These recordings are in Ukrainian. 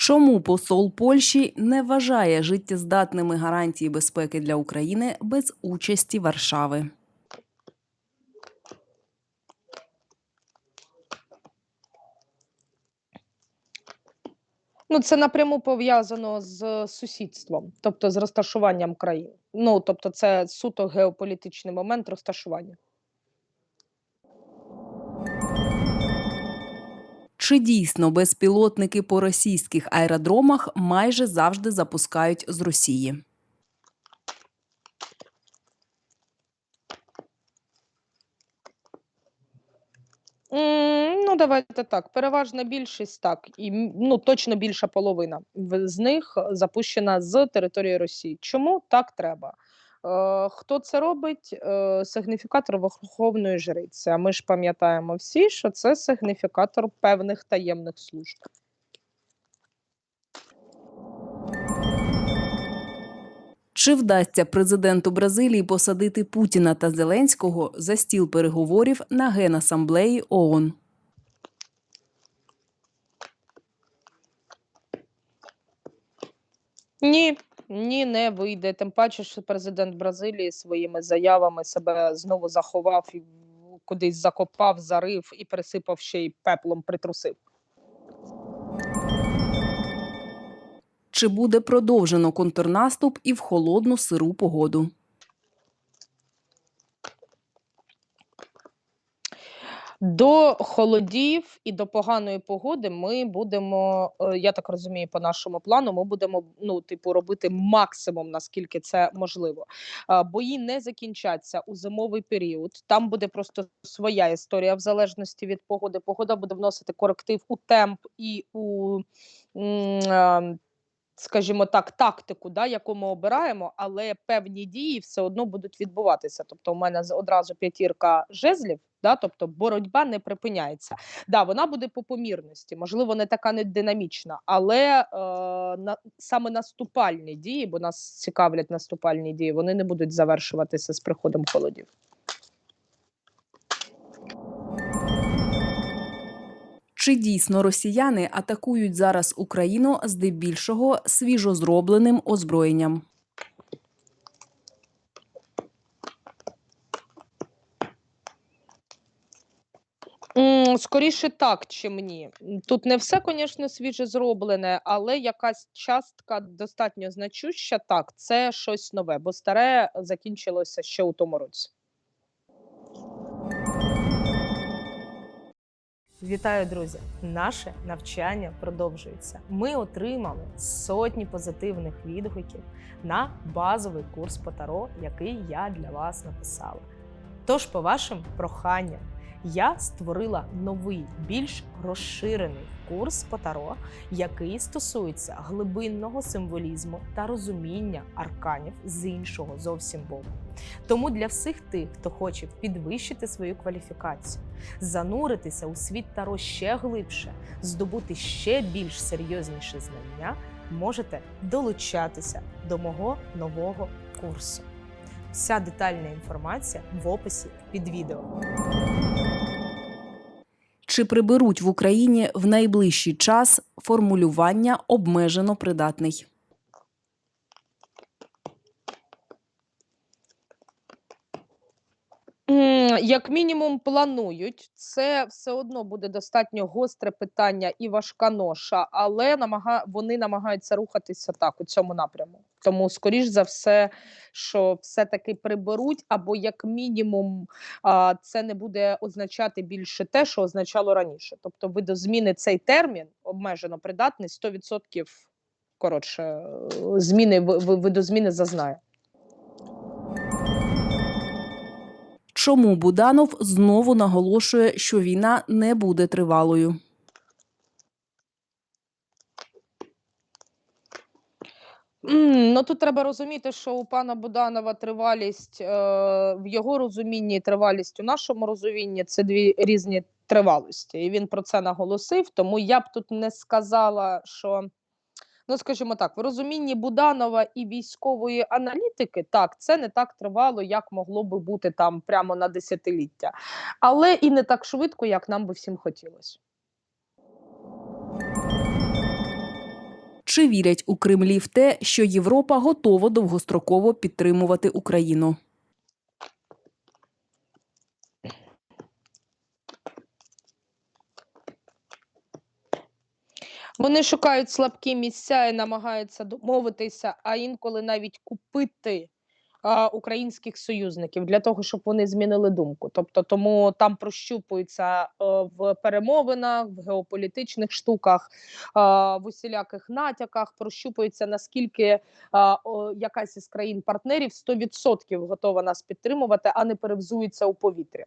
Чому посол Польщі не вважає життєздатними гарантії безпеки для України без участі Варшави? Ну, це напряму пов'язано з сусідством, тобто з розташуванням країн. Ну, тобто, це суто геополітичний момент розташування. Чи дійсно безпілотники по російських аеродромах майже завжди запускають з Росії? Ну, давайте так. Переважна більшість так, і ну точно більша половина з них запущена з території Росії. Чому так треба? Е, хто це робить? Е, сигніфікатор Верховної Жриці. А ми ж пам'ятаємо всі, що це сигніфікатор певних таємних служб. Чи вдасться президенту Бразилії посадити Путіна та Зеленського за стіл переговорів на Генасамблеї ООН? Ні, ні, не вийде. Тим паче, що президент Бразилії своїми заявами себе знову заховав і кудись закопав, зарив і присипав ще й пеплом притрусив. Чи буде продовжено контрнаступ і в холодну сиру погоду? До холодів і до поганої погоди ми будемо, е, я так розумію, по нашому плану, ми будемо ну, типу, робити максимум, наскільки це можливо. Бої не закінчаться у зимовий період. Там буде просто своя історія в залежності від погоди. Погода буде вносити коректив у темп і у. м, а, Скажімо так, тактику, да, яку ми обираємо, але певні дії все одно будуть відбуватися. Тобто, у мене одразу п'ятірка жезлів, да, тобто боротьба не припиняється. Да, вона буде по помірності, можливо, не така не динамічна, але е, на, саме наступальні дії, бо нас цікавлять наступальні дії, вони не будуть завершуватися з приходом холодів. Чи дійсно росіяни атакують зараз Україну здебільшого свіжозробленим озброєнням? Скоріше так, чим ні. Тут не все, звісно, свіже зроблене, але якась частка достатньо значуща. Так, це щось нове, бо старе закінчилося ще у тому році. Вітаю, друзі! Наше навчання продовжується. Ми отримали сотні позитивних відгуків на базовий курс по таро, який я для вас написала. Тож, по вашим проханням, я створила новий, більш розширений курс по таро, який стосується глибинного символізму та розуміння арканів з іншого зовсім боку. Тому для всіх тих, хто хоче підвищити свою кваліфікацію, зануритися у світ Таро ще глибше, здобути ще більш серйозніші знання, можете долучатися до мого нового курсу. Вся детальна інформація в описі під відео. Чи приберуть в Україні в найближчий час формулювання обмежено придатний? Як мінімум, планують. Це все одно буде достатньо гостре питання і важка ноша, але намага... вони намагаються рухатися так у цьому напряму. Тому, скоріш за все, що все-таки приберуть, або як мінімум, а, це не буде означати більше те, що означало раніше. Тобто, видозміни цей термін обмежено придатний 100% коротше, е, зміни ви- ви- видозміни зазнає. Чому Буданов знову наголошує, що війна не буде тривалою? Ну тут треба розуміти, що у пана Буданова тривалість е, в його розумінні і тривалість у нашому розумінні це дві різні тривалості. І він про це наголосив. Тому я б тут не сказала, що ну скажімо так, в розумінні Буданова і військової аналітики, так, це не так тривало, як могло би бути там прямо на десятиліття, але і не так швидко, як нам би всім хотілося. Чи вірять у Кремлі в те, що Європа готова довгостроково підтримувати Україну? Вони шукають слабкі місця і намагаються домовитися, а інколи навіть купити а, українських союзників для того, щоб вони змінили думку. Тобто, тому там прощупуються е, в перемовинах, в геополітичних штуках, а, в усіляких натяках, прощупується наскільки а, о, якась із країн-партнерів 100% готова нас підтримувати, а не перевзується у повітря.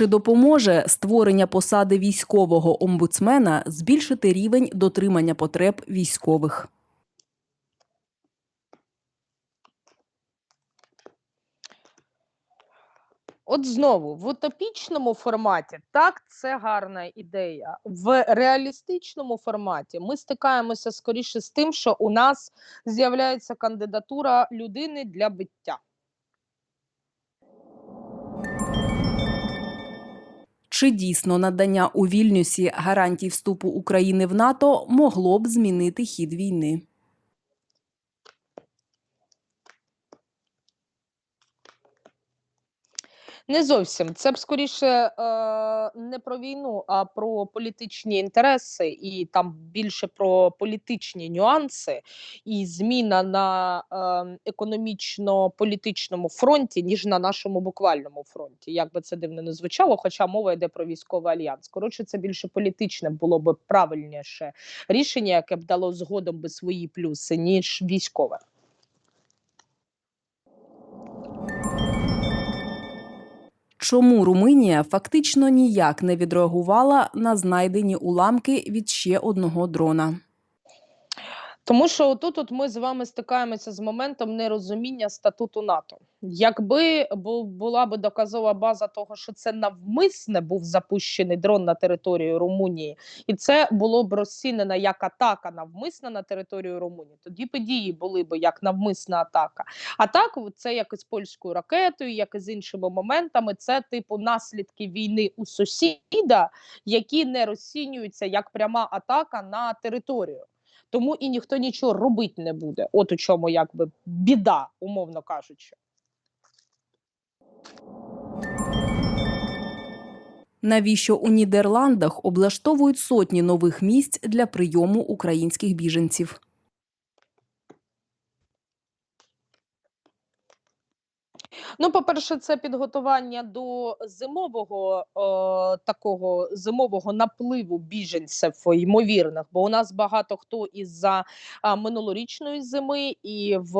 Чи допоможе створення посади військового омбудсмена збільшити рівень дотримання потреб військових? От знову в утопічному форматі так це гарна ідея. В реалістичному форматі ми стикаємося скоріше з тим, що у нас з'являється кандидатура людини для биття. Чи дійсно надання у Вільнюсі гарантій вступу України в НАТО могло б змінити хід війни? Не зовсім це б скоріше е, не про війну, а про політичні інтереси, і там більше про політичні нюанси і зміна на е, економічно-політичному фронті, ніж на нашому буквальному фронті. Як би це дивно не звучало, хоча мова йде про військовий альянс. Коротше, це більше політичне було б правильніше рішення, яке б дало згодом би свої плюси, ніж військове. Чому Румунія фактично ніяк не відреагувала на знайдені уламки від ще одного дрона? Тому що отут от ми з вами стикаємося з моментом нерозуміння статуту НАТО. Якби була би доказова база того, що це навмисне був запущений дрон на територію Румунії, і це було б розцінено як атака навмисна на територію Румунії, тоді б дії були б як навмисна атака. А так це як і з польською ракетою, як і з іншими моментами. Це типу наслідки війни у сусіда, які не розцінюються як пряма атака на територію. Тому і ніхто нічого робити не буде. От у чому якби біда, умовно кажучи. Навіщо у Нідерландах облаштовують сотні нових місць для прийому українських біженців? Ну, по-перше, це підготування до зимового е, такого зимового напливу біженців ймовірних, бо у нас багато хто із-за минулорічної зими і в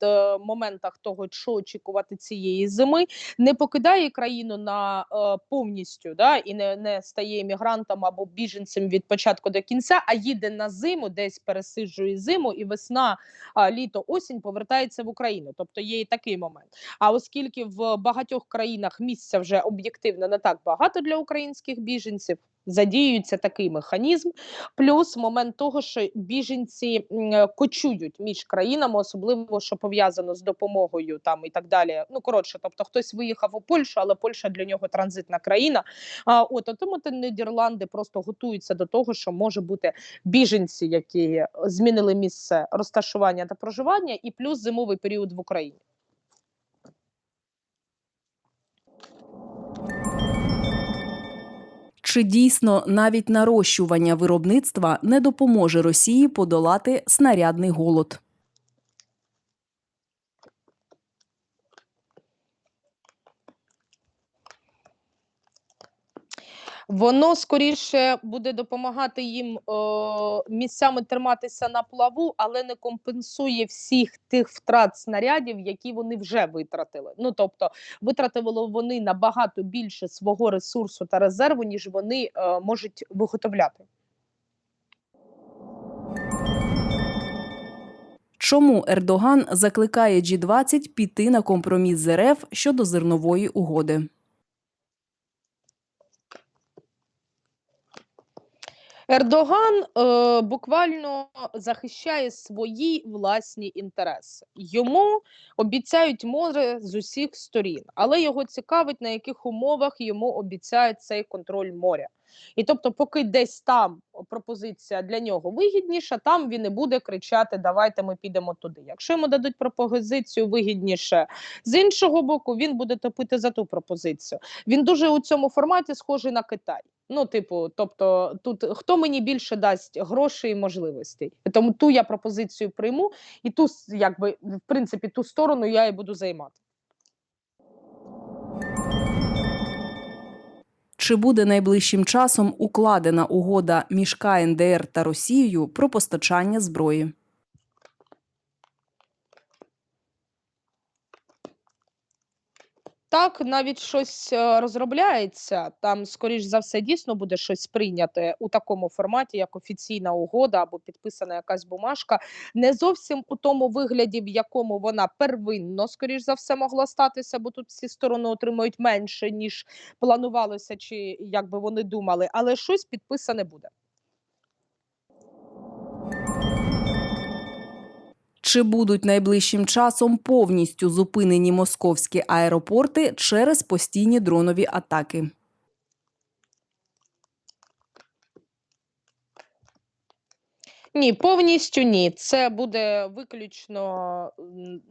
т, моментах того, що очікувати цієї зими, не покидає країну на е, повністю, да, і не, не стає іммігрантом або біженцем від початку до кінця, а їде на зиму, десь пересиджує зиму, і весна, а, літо, осінь повертається в Україну. Тобто є і такий момент. А оскільки в багатьох країнах місця вже об'єктивно не так багато для українських біженців. Задіюється такий механізм, плюс момент того, що біженці кочують між країнами, особливо що пов'язано з допомогою там і так далі. Ну коротше, тобто хтось виїхав у Польщу, але Польща для нього транзитна країна. А от тому Нідерланди просто готуються до того, що може бути біженці, які змінили місце розташування та проживання, і плюс зимовий період в Україні. Чи дійсно навіть нарощування виробництва не допоможе Росії подолати снарядний голод? Воно скоріше буде допомагати їм е, місцями триматися на плаву, але не компенсує всіх тих втрат снарядів, які вони вже витратили. Ну тобто, витратили вони набагато більше свого ресурсу та резерву, ніж вони е, можуть виготовляти. Чому Ердоган закликає G20 піти на компроміс з РФ щодо зернової угоди? Ердоган е, буквально захищає свої власні інтереси. Йому обіцяють море з усіх сторін, але його цікавить, на яких умовах йому обіцяють цей контроль моря. І тобто, поки десь там пропозиція для нього вигідніша, там він і буде кричати: Давайте ми підемо туди. Якщо йому дадуть пропозицію вигідніше з іншого боку, він буде топити за ту пропозицію. Він дуже у цьому форматі схожий на Китай. Ну, типу, тобто, тут хто мені більше дасть грошей і можливостей, тому ту я пропозицію прийму, і ту, якби в принципі, ту сторону я і буду займати. Чи буде найближчим часом укладена угода між КНДР та Росією про постачання зброї? Так, навіть щось е, розробляється. Там, скоріш за все, дійсно буде щось прийняте у такому форматі, як офіційна угода або підписана якась бумажка. Не зовсім у тому вигляді, в якому вона первинно, скоріш за все, могла статися, бо тут всі сторони отримують менше, ніж планувалося, чи як би вони думали, але щось підписане буде. Чи будуть найближчим часом повністю зупинені московські аеропорти через постійні дронові атаки? Ні, повністю ні. Це буде виключно.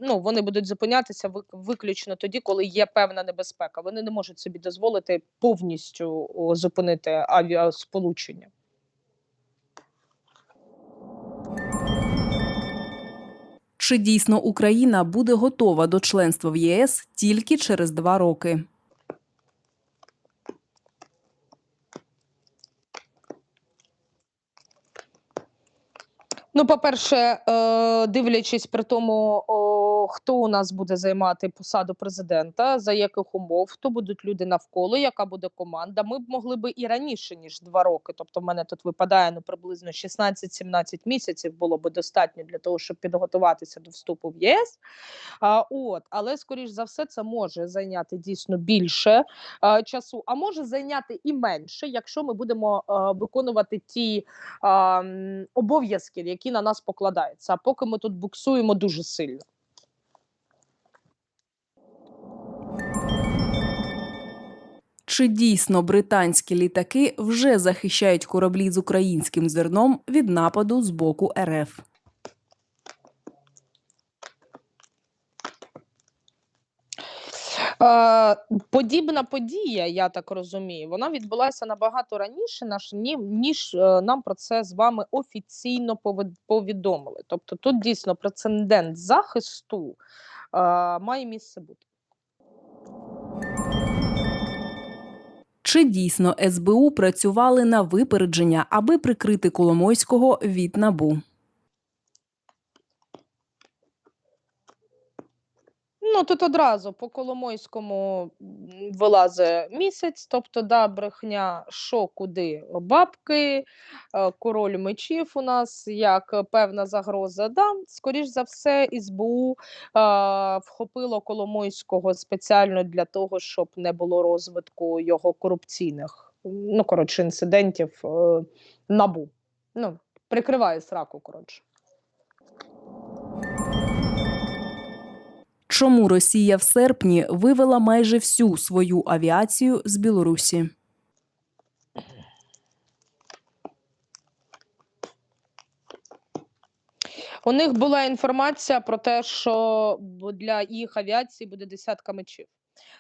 Ну вони будуть зупинятися виключно тоді, коли є певна небезпека. Вони не можуть собі дозволити повністю зупинити авіасполучення. Чи дійсно Україна буде готова до членства в ЄС тільки через два роки? Ну, по-перше, е, дивлячись при тому, хто у нас буде займати посаду президента, за яких умов, хто будуть люди навколо, яка буде команда. Ми б могли би і раніше ніж два роки. Тобто, в мене тут випадає ну приблизно 16-17 місяців було би достатньо для того, щоб підготуватися до вступу в ЄС. А, от, але скоріш за все, це може зайняти дійсно більше а, часу, а може зайняти і менше, якщо ми будемо а, виконувати ті а, обов'язки, які на нас покладаються. А поки ми тут буксуємо дуже сильно. Чи дійсно британські літаки вже захищають кораблі з українським зерном від нападу з боку РФ? Е, подібна подія, я так розумію, вона відбулася набагато раніше, ніж е, нам про це з вами офіційно повідомили. Тобто тут дійсно прецедент захисту е, має місце бути. Чи дійсно СБУ працювали на випередження, аби прикрити Коломойського від набу? Ну тут одразу по Коломойському вилазить місяць, тобто да, брехня, що куди бабки, е, король мечів у нас як певна загроза. Да, скоріш за все, СБУ е, вхопило Коломойського спеціально для того, щоб не було розвитку його корупційних, ну коротше, інцидентів е, набу. Ну, прикриває сраку, коротше. Чому Росія в серпні вивела майже всю свою авіацію з Білорусі? У них була інформація про те, що для їх авіації буде десятка мечів.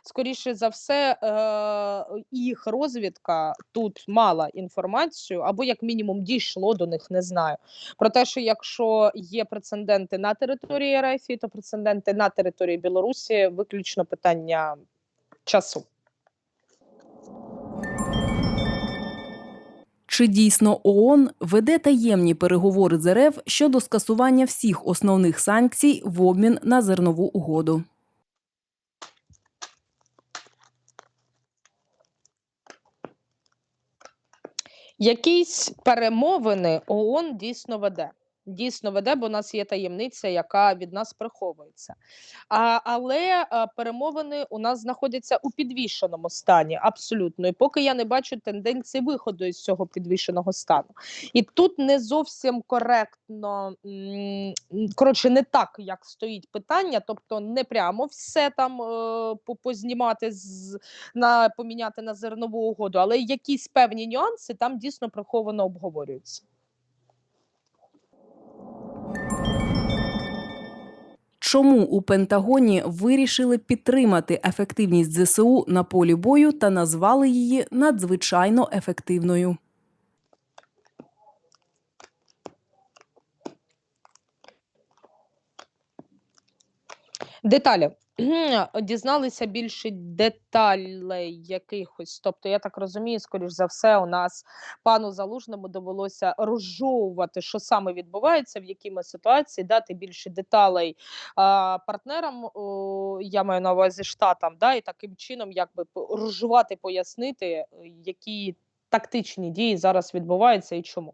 Скоріше за все, е, їх розвідка тут мала інформацію, або як мінімум дійшло до них, не знаю. Про те, що якщо є прецеденти на території РФ, то прецеденти на території Білорусі виключно питання часу. Чи дійсно ООН веде таємні переговори з РФ щодо скасування всіх основних санкцій в обмін на зернову угоду? Якісь перемовини ООН дійсно веде. Дійсно веде, бо у нас є таємниця, яка від нас приховується. А, але а, перемовини у нас знаходяться у підвішеному стані, абсолютно. І поки я не бачу тенденції виходу із цього підвішеного стану. І тут не зовсім коректно, коротше, не так, як стоїть питання, тобто не прямо все там е, познімати з на поміняти на зернову угоду, але якісь певні нюанси там дійсно приховано обговорюються. Чому у Пентагоні вирішили підтримати ефективність ЗСУ на полі бою та назвали її надзвичайно ефективною? Деталі. Дізналися більше деталей якихось. Тобто, я так розумію, скоріш за все, у нас пану залужному довелося розжовувати, що саме відбувається, в якій ми ситуації, дати більше деталей а, партнерам. О, я маю на увазі штатам, да, і таким чином, якби розжувати, пояснити, е, які тактичні дії зараз відбуваються і чому.